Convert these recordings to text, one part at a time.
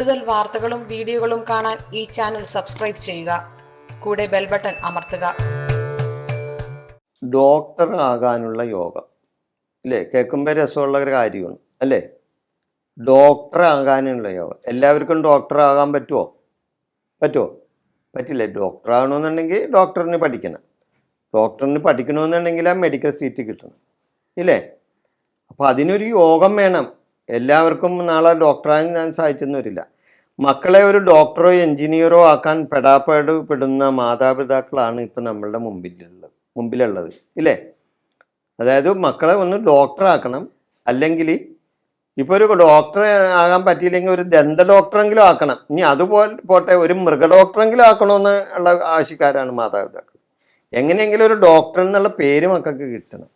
കൂടുതൽ വാർത്തകളും വീഡിയോകളും കാണാൻ ഈ ചാനൽ സബ്സ്ക്രൈബ് ചെയ്യുക. കൂടെ ബെൽ ബട്ടൺ അമർത്തുക. ഡോക്ടർ ആകാനുള്ള യോഗം. അല്ലേ? കേൾക്കുമ്പോൾ രസമുള്ള ഒരു കാര്യമാണ്. അല്ലേ? ഡോക്ടർ ആകാനുള്ള യോഗം. എല്ലാവർക്കും ഡോക്ടർ ആകാൻ പറ്റുമോ പറ്റുമോ പറ്റില്ല. ഡോക്ടർ ആകണമെന്നുണ്ടെങ്കിൽ ഡോക്ടറിന് പഠിക്കണം. ഡോക്ടറിന് പഠിക്കണമെന്നുണ്ടെങ്കിൽ ആ മെഡിക്കൽ സീറ്റ് കിട്ടണം. ഇല്ലേ? അപ്പോൾ അതിനൊരു യോഗം വേണം. എല്ലാവർക്കും നാളെ ഡോക്ടറാകാൻ ഞാൻ സാധിച്ചെന്ന് വരില്ല മക്കളെ ഒരു ഡോക്ടറോ എഞ്ചിനീയറോ ആക്കാൻ പെടാപ്പാട് പെടുന്ന മാതാപിതാക്കളാണ് ഇപ്പം നമ്മളുടെ മുമ്പിലുള്ളത് മുമ്പിലുള്ളത് ഇല്ലേ? അതായത് മക്കളെ ഒന്ന് ഡോക്ടറാക്കണം. അല്ലെങ്കിൽ ഇപ്പോൾ ഒരു ഡോക്ടർ ആകാൻ പറ്റിയില്ലെങ്കിൽ ഒരു ദന്ത ഡോക്ടറെങ്കിലും ആക്കണം. ഇനി അതുപോലെ പോട്ടെ ഒരു മൃഗ ഡോക്ടറെങ്കിലും ആക്കണമെന്ന് ഉള്ള ആവശ്യക്കാരാണ് മാതാപിതാക്കൾ. എങ്ങനെയെങ്കിലും ഒരു ഡോക്ടർ എന്നുള്ള പേര് മക്കൾക്ക് കിട്ടണം.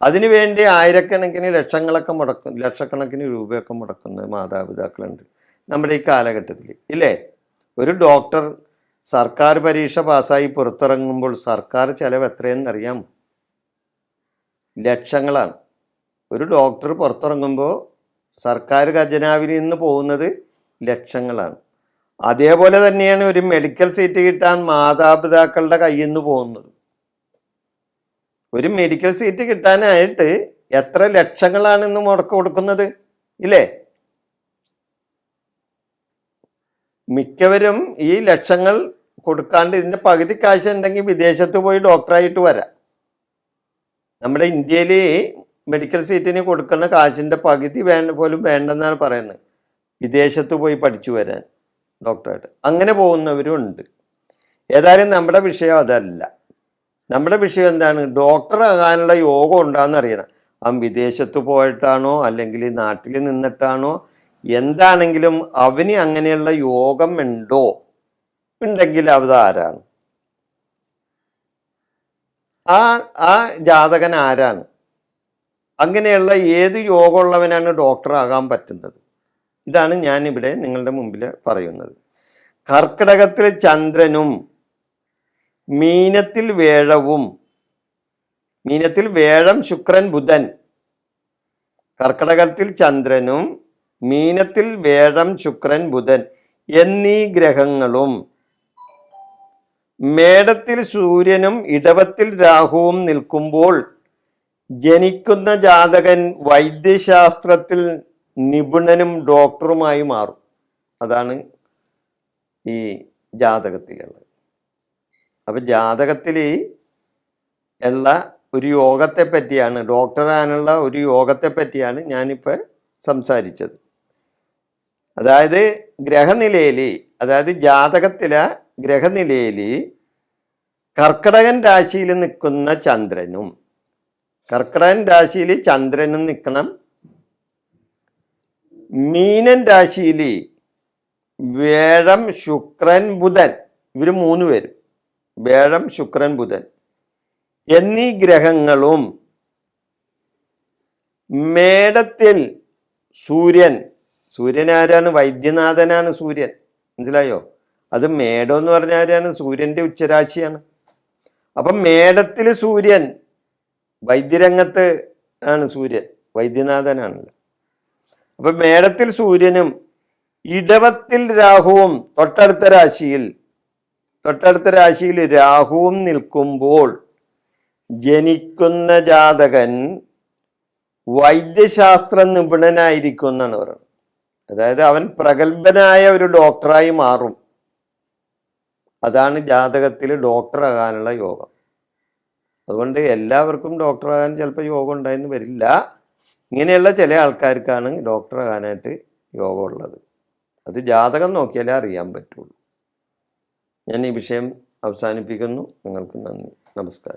അതിനു വേണ്ടി ആയിരക്കണക്കിന് ലക്ഷങ്ങളൊക്കെ മുടക്കും ലക്ഷക്കണക്കിന് രൂപയൊക്കെ മുടക്കുന്ന മാതാപിതാക്കളുണ്ട് നമ്മുടെ ഈ കാലഘട്ടത്തിൽ ഇല്ലേ? ഒരു ഡോക്ടർ സർക്കാർ പരീക്ഷ പാസ്സായി പുറത്തിറങ്ങുമ്പോൾ സർക്കാർ ചിലവ് എത്രയെന്നറിയാമോ? ലക്ഷങ്ങളാണ്. ഒരു ഡോക്ടർ പുറത്തിറങ്ങുമ്പോൾ സർക്കാർ ഖജനാവിൽ നിന്ന് പോകുന്നത് ലക്ഷങ്ങളാണ്. അതേപോലെ തന്നെയാണ് ഒരു മെഡിക്കൽ സീറ്റ് കിട്ടാൻ മാതാപിതാക്കളുടെ കയ്യിൽ നിന്ന് പോകുന്നത്. ഒരു മെഡിക്കൽ സീറ്റ് കിട്ടാനായിട്ട് എത്ര ലക്ഷങ്ങളാണ് ഇന്ന് മുടക്ക് കൊടുക്കുന്നത്? ഇല്ലേ? മിക്കവരും ഈ ലക്ഷങ്ങൾ കൊടുക്കാണ്ട് ഇതിന്റെ പകുതി കാശ് ഉണ്ടെങ്കിൽ വിദേശത്ത് പോയി ഡോക്ടറായിട്ട് വരാം. നമ്മുടെ ഇന്ത്യയിൽ മെഡിക്കൽ സീറ്റിന് കൊടുക്കുന്ന കാശിന്റെ പകുതി വേണ്ട പോലും വേണ്ടെന്നാണ് പറയുന്നത്. വിദേശത്ത് പോയി പഠിച്ചു വരാൻ ഡോക്ടറായിട്ട് അങ്ങനെ പോകുന്നവരും ഉണ്ട് ഏതായാലും നമ്മുടെ വിഷയം അതല്ല. നമ്മുടെ വിഷയം എന്താണ്? ഡോക്ടർ ആകാനുള്ള യോഗം ഉണ്ടാകുന്ന അറിയണം. അവൻ വിദേശത്ത് പോയിട്ടാണോ? അല്ലെങ്കിൽ നാട്ടിൽ നിന്നിട്ടാണോ? എന്താണെങ്കിലും അവന് അങ്ങനെയുള്ള യോഗം ഉണ്ടോ? ഉണ്ടെങ്കിൽ അവതാരാണ് ആരാണ്? ആ ആ ജാതകൻ ആരാണ്? അങ്ങനെയുള്ള ഏത് യോഗമുള്ളവനാണ് ഡോക്ടർ ആകാൻ പറ്റുന്നത്? ഇതാണ് ഞാനിവിടെ നിങ്ങളുടെ മുമ്പിൽ പറയുന്നത്. കർക്കിടകത്തിൽ ചന്ദ്രനും മീനത്തിൽ വേഴവും. മീനത്തിൽ വേഴം ശുക്രൻ ബുധൻ. കർക്കടകത്തിൽ ചന്ദ്രനും മീനത്തിൽ വേഴം ശുക്രൻ ബുധൻ എന്നീ ഗ്രഹങ്ങളും. മേടത്തിൽ സൂര്യനും ഇടവത്തിൽ രാഹുവും നിൽക്കുമ്പോൾ ജനിക്കുന്ന ജാതകൻ വൈദ്യശാസ്ത്രത്തിൽ നിപുണനും ഡോക്ടറുമായി മാറും. അതാണ് ഈ ജാതകത്തിലുള്ളത്. അപ്പം ജാതകത്തിൽ ഉള്ള ഒരു യോഗത്തെ പറ്റിയാണ് ഡോക്ടറാനുള്ള ഒരു യോഗത്തെ പറ്റിയാണ് ഞാനിപ്പോൾ സംസാരിച്ചത്. അതായത് ഗ്രഹനിലയിൽ അതായത് ജാതകത്തിലെ ഗ്രഹനിലയിൽ കർക്കിടകൻ രാശിയിൽ നിൽക്കുന്ന ചന്ദ്രനും കർക്കിടകൻ രാശിയിൽ ചന്ദ്രനും നിൽക്കണം. മീനൻ രാശിയിൽ വേഴം ശുക്രൻ ബുധൻ ഇവർ മൂന്ന് പേരും. വേഴം ശുക്രൻ ബുധൻ. എന്നീ ഗ്രഹങ്ങളും മേടത്തിൽ സൂര്യൻ. സൂര്യൻ ആരാണ്? വൈദ്യനാഥനാണ് സൂര്യൻ. മനസ്സിലായോ? അത് മേടം എന്ന് പറഞ്ഞ ആരാണ്? സൂര്യന്റെ ഉച്ചരാശിയാണ്. അപ്പം മേടത്തിൽ സൂര്യൻ വൈദ്യരംഗത്ത് ആണ് സൂര്യൻ. വൈദ്യനാഥനാണല്ലോ. അപ്പൊ മേടത്തിൽ സൂര്യനും ഇടവത്തിൽ രാഹുവും തൊട്ടടുത്ത രാശിയിൽ തൊട്ടടുത്ത രാശിയിൽ രാഹുവും നിൽക്കുമ്പോൾ ജനിക്കുന്ന ജാതകൻ വൈദ്യശാസ്ത്ര നിപുണനായിരിക്കും എന്നാണ് പറയുന്നത്. അതായത് അവൻ പ്രഗത്ഭനായ ഒരു ഡോക്ടറായി മാറും. അതാണ് ജാതകത്തിൽ ഡോക്ടറാകാനുള്ള യോഗം. അതുകൊണ്ട് എല്ലാവർക്കും ഡോക്ടറാകാൻ ചിലപ്പോൾ യോഗം ഉണ്ടായെന്ന് വരില്ല. ഇങ്ങനെയുള്ള ചില ആൾക്കാർക്കാണ് ഡോക്ടറാകാനായിട്ട് യോഗം ഉള്ളത്. അത് ജാതകം നോക്കിയാലേ അറിയാൻ പറ്റുള്ളൂ. ഞാൻ ഈ വിഷയം അവസാനിപ്പിക്കുന്നു. നിങ്ങൾക്ക് നന്ദി. നമസ്കാരം.